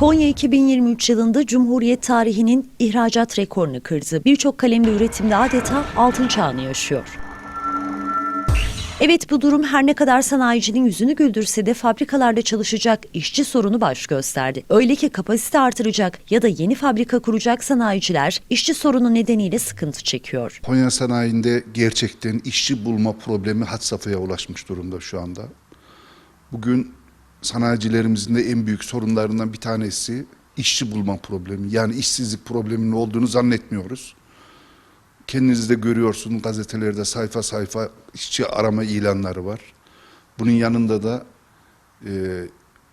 Konya 2023 yılında Cumhuriyet tarihinin ihracat rekorunu kırdı. Birçok kalemli üretimde adeta altın çağını yaşıyor. Evet bu durum her ne kadar sanayicinin yüzünü güldürse de fabrikalarda çalışacak işçi sorunu baş gösterdi. Öyle ki kapasite artıracak ya da yeni fabrika kuracak sanayiciler işçi sorunu nedeniyle sıkıntı çekiyor. Konya sanayinde gerçekten işçi bulma problemi had safhaya ulaşmış durumda şu anda. Bugün sanayicilerimizin de en büyük sorunlarından bir tanesi işçi bulma problemi. Yani işsizlik probleminin olduğunu zannetmiyoruz. Kendiniz de görüyorsunuz gazetelerde sayfa sayfa işçi arama ilanları var. Bunun yanında da e,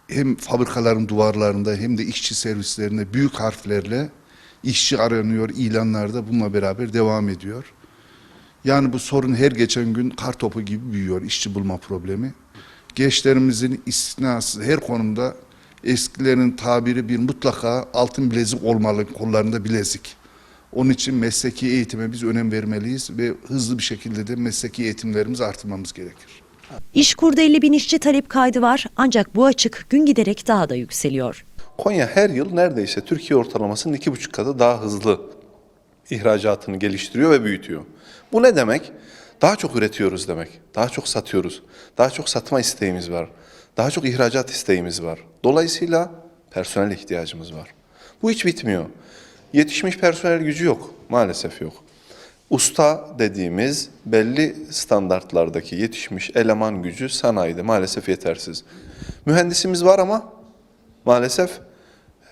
hem fabrikaların duvarlarında hem de işçi servislerinde büyük harflerle işçi aranıyor ilanlarda bununla beraber devam ediyor. Yani bu sorun her geçen gün kar topu gibi büyüyor işçi bulma problemi. Gençlerimizin istisnası her konumda eskilerin tabiri bir mutlaka altın bilezik olmalı kollarında bilezik. Onun için mesleki eğitime biz önem vermeliyiz ve hızlı bir şekilde de mesleki eğitimlerimizi artırmamız gerekir. İşkur'da 50 bin işçi talep kaydı var ancak bu açık gün giderek daha da yükseliyor. Konya her yıl neredeyse Türkiye ortalamasının iki buçuk katı daha hızlı ihracatını geliştiriyor ve büyütüyor. Bu ne demek? Daha çok üretiyoruz demek. Daha çok satıyoruz. Daha çok satma isteğimiz var. Daha çok ihracat isteğimiz var. Dolayısıyla personel ihtiyacımız var. Bu hiç bitmiyor. Yetişmiş personel gücü yok. Maalesef yok. Usta dediğimiz belli standartlardaki yetişmiş eleman gücü sanayide maalesef yetersiz. Mühendisimiz var ama maalesef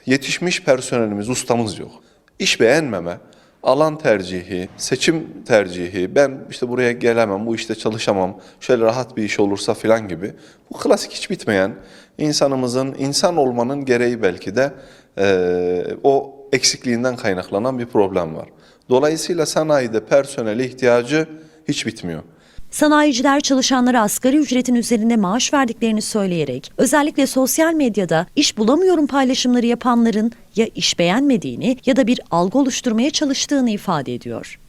yetişmiş personelimiz, ustamız yok. İş beğenmeme, alan tercihi, seçim tercihi, ben işte buraya gelemem, bu işte çalışamam, şöyle rahat bir iş olursa filan gibi. Bu klasik hiç bitmeyen, insanımızın, insan olmanın gereği belki de eee, o eksikliğinden kaynaklanan bir problem var. Dolayısıyla sanayide personele ihtiyacı hiç bitmiyor. Sanayiciler çalışanlara asgari ücretin üzerinde maaş verdiklerini söyleyerek özellikle sosyal medyada iş bulamıyorum paylaşımları yapanların ya iş beğenmediğini ya da bir algı oluşturmaya çalıştığını ifade ediyor.